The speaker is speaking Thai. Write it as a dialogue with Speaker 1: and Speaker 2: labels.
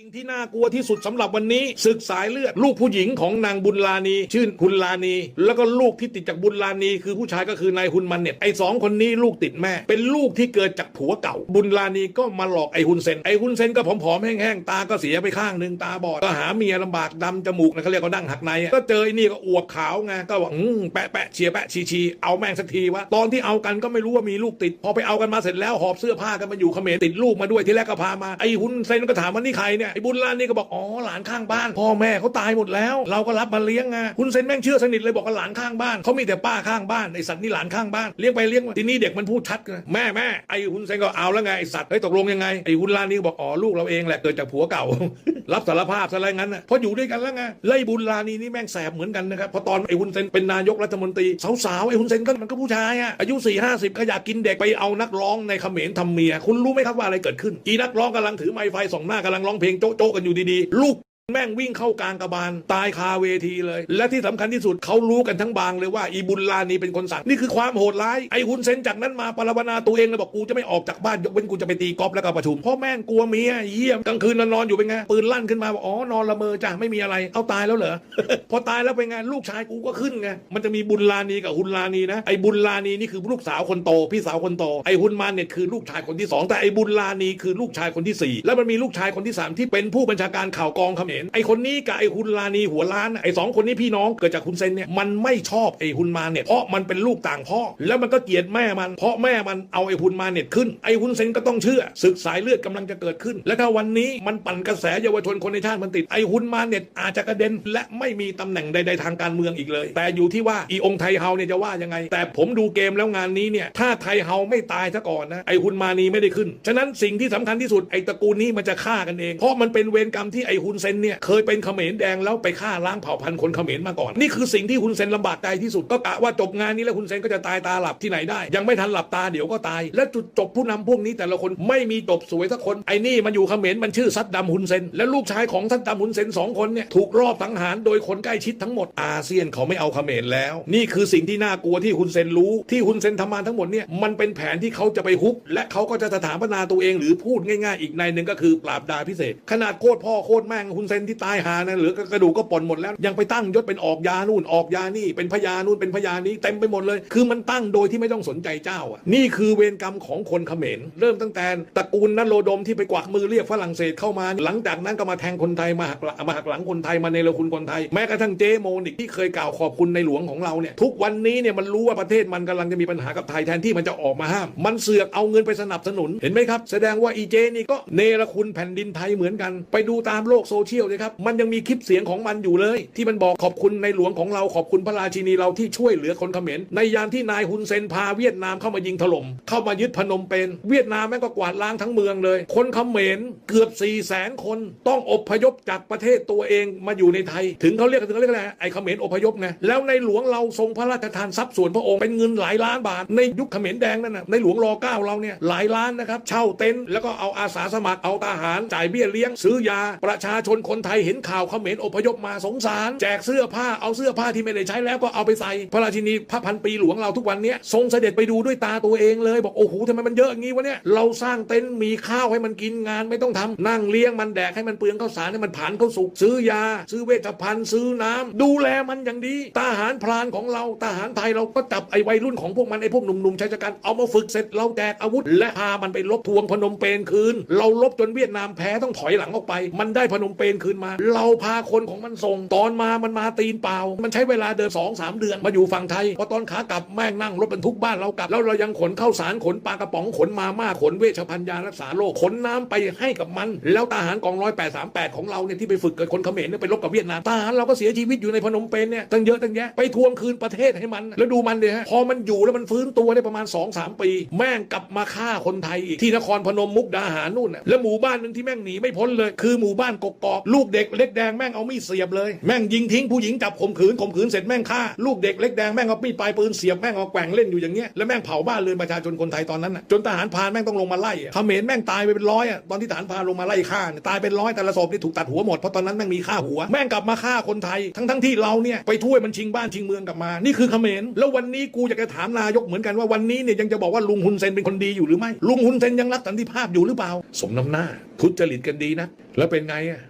Speaker 1: สิ่งที่น่ากลัวที่สุดสำหรับวันนี้ศึกสายเลือด ลูกผู้หญิงของนางบุญลานีชื่อคุณลานี แล้วก็ลูกที่ติดจากบุญลานี คือผู้ชายก็คือนายฮุนมันเน็ตไอ้สองคนนี้ลูกติดแม่ เป็นลูกที่เกิดจากผัวเก่า บุญลานีก็มาหลอกไอ้ฮุนเซนไอ้ฮุนเซนก็ผอมๆแห้งๆตาก็เสียไปข้างหนึ่งตาบอดก็หาเมียลำบากดำจมูกนะเขาเรียกว่าดั้งหักในก็เจอไอ้นี่ก็อวบขาวไงก็วังแปะแปะเชียแปะชีชีเอาแม่งสักทีวะตอนที่เอากันก็ไม่รู้ว่ามีลูกติด พอไปเอากันมาเสร็จแล้วหอบเสื้อผ้ากันมาอยู่เขมรติดลูกมาด้วยที่แรกก็พามาไอ้ฮุนเซนก็ถามว่านี่ใครเนี่ยไอ้บุญลานนี่ก็บอกอ๋อหลานข้างบ้าน พ่อแม่เขาตายหมดแล้ว เราก็รับมาเลี้ยงไงคุณเซนแม่งเชื่อสนิทเลยบอกว่าหลานข้างบ้านเขามีแต่ป้าข้างบ้านไอ้สัตว์นี่หลานข้างบ้านเลี้ยงไปเลี้ยงมาทีนี้เด็กมันพูดชัดเลยแม่แม่ไอ้คุณเซนก็เอาแล้วไงไอ้สัตว์เฮ้ยตกลงยังไงไอ้ฮุณลานีก็บอกอ๋อลูกเราเองแหละเกิดจากผัวเก่า รับสารภาพอะไรงั้นนะเพราะอยู่ด้วยกันแล้วไงไล่บุญลานีนี่แม่งแสบเหมือนกันนะครับพอตอนไอ้ฮุนเซนเป็นนายกรัฐมนตรีสาวๆไอ้ฮุนเซนก็มันก็ผู้ชายอะอายุสี่ห้าสิบก็อยากกินเด็กไปเอานักร้องในเขมรทำเมีย คุณรู้ไหมครับว่าอะไรเกิดขึ้น อีนักร้องกำลังถือไม้ไฟส่องหน้ากำลังร้องเพลงโจ๊ะโจ๊ะกันอยู่ดีๆ ลูก แม่งวิ่งเข้ากลางกระบาลตายคาเวทีเลย และที่สำคัญที่สุดเขารู้กันทั้งบางเลยว่าอีบุญลานีเป็นคนสั่ง นี่คือความโหดร้าย ไอ้ฮุนเซนจากนั้นมาปรารนาตัวเองเลยบอกกูจะไม่ออกจากบ้านยกเว้นกูจะไปตีกอล์ฟแล้วก็ประชุมพราะแม่งกลัวเมียเยี่ยมกลางคืนนอนอยู่เป็นไงปืนลั่นขึ้นมาบอกอ๋อนอนละเมอจ้ะไม่มีอะไรเอาตายแล้วเหรอพอตายแล้วเป็นไงลูกชายกูก็ขึ้นไงมันจะมีบุญลานีกับฮุนลานีนะไอ้บุญลานีนี่คือลูกสาวคนโตพี่สาวคนโตไอ้ฮุนมาเนี่ยคือลูกชายคนที่สองแต่ไอ้บุญลานีคือลูกชายคนที่สี่แล้วมันมีลูกชายคนที่สามที่เป็นผู้บัญชาการข่าวกองเขมรไอ้คนนี้กับไอ้ฮุนลานีหัวล้านไอ้สองคนนี้พี่น้องเกิดจากคุณเซนเนี่ยมันไม่ชอบไอ้ฮุนมาเนี่ยเพราะมันเป็นลูกต่างพ่อ แล้วมันก็เกลียดแม่มัน เพราะแม่มันเอาไอ้ฮุนมาเน็ตขึ้นไอ้ฮุนเซนก็ต้องเชื่อศึกสายเลือดกำลังจะเกิดขึ้น และถ้าวันนี้มันปั่นกระแสเยาวชนคนในชาติมันติดไอ้ฮุนมาเน็ตอาจจะกระเด็น และไม่มีตำแหน่งใดๆทางการเมืองอีกเลย แต่อยู่ที่ว่าอีองไทยเฮาเนี่ยจะว่ายังไง แต่ผมดูเกมแล้วงานนี้เนี่ยถ้าไทยเฮาไม่ตายซะก่อนนะไอ้ฮุนมานีไม่ได้ขึ้นฉะนั้นสิ่งที่สำคัญที่สุดไอ้ตระกูลนี้มันจะฆ่ากันเอง เพราะมันเป็นเวรกรรมที่ไอ้ฮุนเซนเนี่ยเคยเป็นเขมรแดงแล้วไปฆ่าล้างเผ่าพันธุ์คนเขมรมาก่อน นี่คือสิ่งที่ฮุนเซนลำบากใจที่สุดก็กะว่าจบงานนี้แล้วฮุนเซนก็จะตายตาหลับที่ไหนได้ ยังไม่ทันหลับตาเดี๋ยวก็ตาย และจุดจบผู้นำพวกนี้แต่ละคนไม่มีจบสวยสักคนไอ้นี่มันอยู่เขมรมันชื่อซัดดัมฮุนเซนและลูกชายของซัดดัมฮุนเซนสองคนเนี่ยถูกรอบสังหารโดยคนใกล้ชิดทั้งหมดอาเซียนเขาไม่เอาเขมรแล้ว นี่คือสิ่งที่น่ากลัวที่ฮุนเซนรู้ที่ฮุนเซนทำมาทั้งหมดเนี่ยมันเป็นแผนที่เขาจะไปฮุบและเขาก็จะสถาปนาตัวเองหรือพูดง่าย ๆ อีกในหนึ่งก็คือปราบดาพิเศษ ขนาดโคตรพ่อโคตรแม่งฮุนเซนที่ตายหานะเหลือกระดูกก็ป่นหมดแล้ว ยังไปตั้งยศเป็นออกยานู่นออกยานี่เป็นพญานู่นเป็นพญานี้เต็มไปหมดเลย คือมันตั้งโดยที่ไม่ต้องสนใจเจ้าอะนี่คือเวรกรรมของคนเขมรเริ่มตั้งแต่ตระกูลนันโรดมที่ไปกวักมือเรียกฝรั่งเศสเข้ามา หลังจากนั้นก็มาแทงคนไทยมาหักหลังมาหักหลังคนไทยมาในรคุณคนไทยแม้กระทั่งเจโมนิกที่เคยกล่าวขอบคุณในหลวงของเราเนี่ยทุกวันนี้เนี่ยมันรู้ว่าประเทศมันกำลังจะมีปัญหากับไทยแทนที่มันจะออกมาห้าม มันเสือกเอาเงินไปสนับสนุนเห็นไหมครับ แสดงว่าอีเจนี่ก็เนรคุณแผ่นดินไทยเหมือนกัน ไปดูตามโลกโซเชียลเลยครับ มันยังมีคลิปเสียงของมันอยู่เลย ที่มันบอกขอบคุณในหลวงของเราขอบคุณพระราชินีเราที่ช่วยเหลือคนเขมรในยามที่นายฮุนเซนพาเวียดนามเข้ามายิงถล่มเข้ามายึดพนมเปญเวียดนามแม่งก็กวาดล้างทั้งเมืองเลย คนเขมรเกือบ4ี่แสนคนต้องอพยพจากประเทศตัวเองมาอยู่ในไทย ถึงเขาเรียกถึงเขาเรียกอะไรไอ้เขมรอพยพไงแล้วในหลวงเราทรงพระราชทานทรัพย์ส่วนพระองค์เป็นเงินหลายล้านบาท ในยุคเขมรแดงนั่นนะในหลวงรอเก้าเราเนี่ยหลายล้านนะครับเช่าเต็นท์แล้วก็เอาอาสาสมัครเอาทหารจ่ายเบี้ยเลี้ยง ซื้อยาประชาชนคนไทยเห็นข่าวเขมรอพยพมาสงสาร แจกเสื้อผ้าเอาเสื้อผ้าที่ไม่ได้ใช้แล้วก็เอาไปใส่พระราชินีพระพันปีหลวงเราทุกวันนี้ทรงเสด็จไปดูด้วยตาตัวเองเลย บอกโอ้โหทำไมมันเยอะอย่างงี้วะเนี่ยเราสร้างเต็นท์มีข้าวให้มันกินงานไม่ต้องทำนั่งเลี้ยงมันแดกให้มันเปลืองข้าวสารให้มันผ่านข้าวสุกซื้อยา ซื้อเวชภัณฑ์ซื้อน้ำดูแลมันอย่างดีทหารพรานของเราทหารไทยเราก็จับไอ้วัยรุ่นของพวกมันไอ้พวกหนุ่มๆชายชะกันเอามาฝึกเสร็จเราแจกอาวุธ และพามันไปลบทวงพนมเปญคืน เราลบจนเวียดนามแพ้ต้องถอยหลังออกไป มันได้พนมเปญคืนมา เราพาคนของมันส่ง ตอนมามันมาตีนเปล่า มันใช้เวลาเดินสองสามเดือนมาอยู่ฝั่งไทยพอตอนขากลับแม่งนั่งรถบรรทุกบ้านเรากลับ แล้วเรายังขนข้าวสารขนปลากระป๋องขนมาม่าขนเวชภัณฑ์ยารักษาโรคขนน้ำไปให้กับมัน แล้วทหารกองร้อยแปดสามแปดของเราเนี่ยที่ไปฝึกกับคนเขมรเนี่ยไปรบกับเวียดนามทหารเราก็เสียชีวิตอยู่ในพนมเปญเนี่ยตั้งเยอะตั้งแยะไปทวงคืนประเทศให้มัน แล้วดูมันเดียฮะพอมันอยู่แล้วมันฟื้นตัวได้ประมาณ2อสปี แม่งกลับมาฆ่าคนไทยอีกที่นครพนมมุกดาหารนู่นน่ะแล้วหมู่บ้านหนึ่งที่แม่งหนีไม่พ้นเลย คือหมู่บ้านกกอกลูกเด็กเล็กแดงแม่งเอามีดเสียบเลย แม่งยิงทิ้งผู้หญิงจับข่มขืนข่มขืนเสร็จแม่งฆ่าลูกเด็กเล็กแดงแม่งเอามีดปลายปืนเสียบแม่งเอาแกว่งเล่นอยู่อย่างเงี้ยแล้วแม่งเผาบ้านเรือนประชาชนคนไทยตอนนั้นน่ะจนทหารพรานแม่งต้องลงมาไล่เขมรแม่งตายไปเป็นร้อยอะตอนที่ทหารพรานลงมาไล่ฆ่าตายเป็นร้อยแต่ละศพนี่ถูกตัดหัวหมดเพราะตอนนั้นแม่งมีฆ่าหัว แม่งกลับมาฆ่าคนไทย ทั้งทั้งที่เราเนี่ยไปช่วยมันชิงบ้านชิงเมืองกลับมา นี่คือเขมรแล้ววันนี้กูอยากจะถามนายกเหมือนกันว่าวันนี้เนี่ยยังจะบอกว่าลุงฮุนเซนเป็นคนดีอยู่หรือไม่ลุงฮุนเซนยังรักสันติภาพอยู่หรือเปล่า สมน้ำหน้าทุจริตกันดีนะ แล้วเป็นไงอะ